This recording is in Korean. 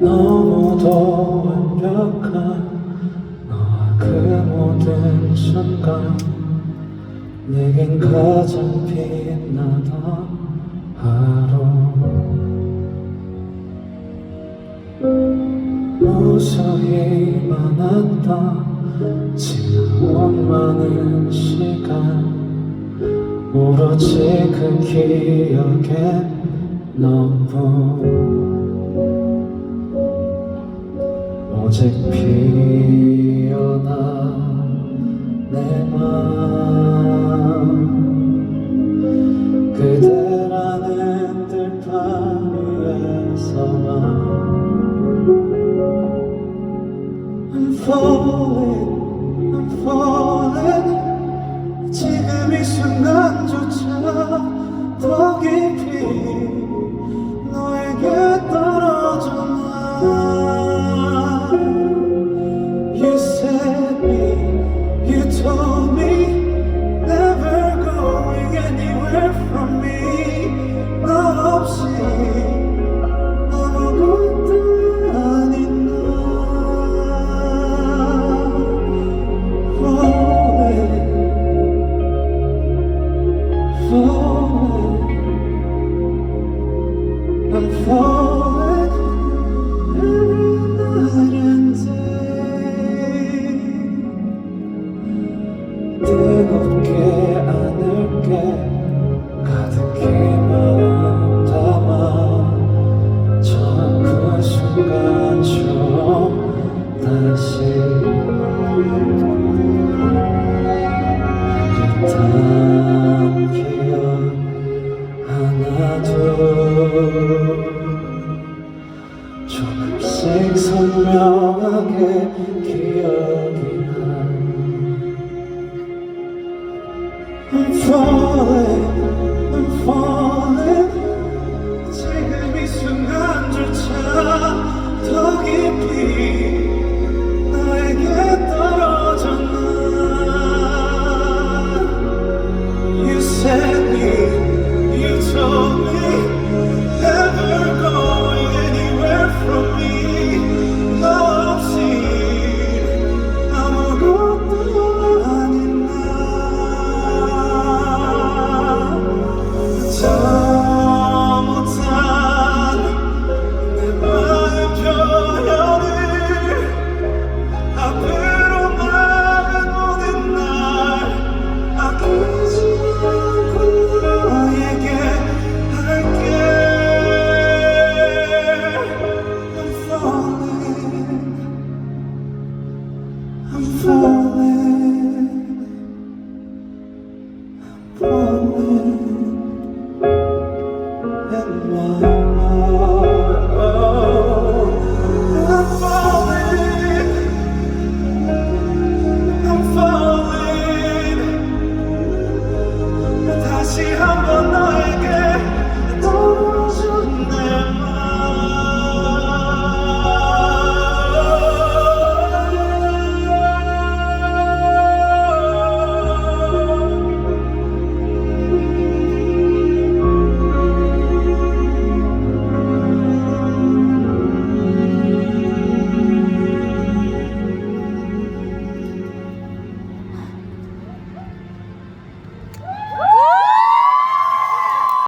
너무도 완벽한 너와 그 모든 순간. 내겐 가장 빛나던 하루 무수히 많았던 지나온 많은 시간. 오로지 그 기억에 너뿐 오직 피어나 내맘 그대라는 들판 falling, I'm falling 지금 이 순간조차 falling every night and day 선명하게 기억이 나. I'm falling Oh.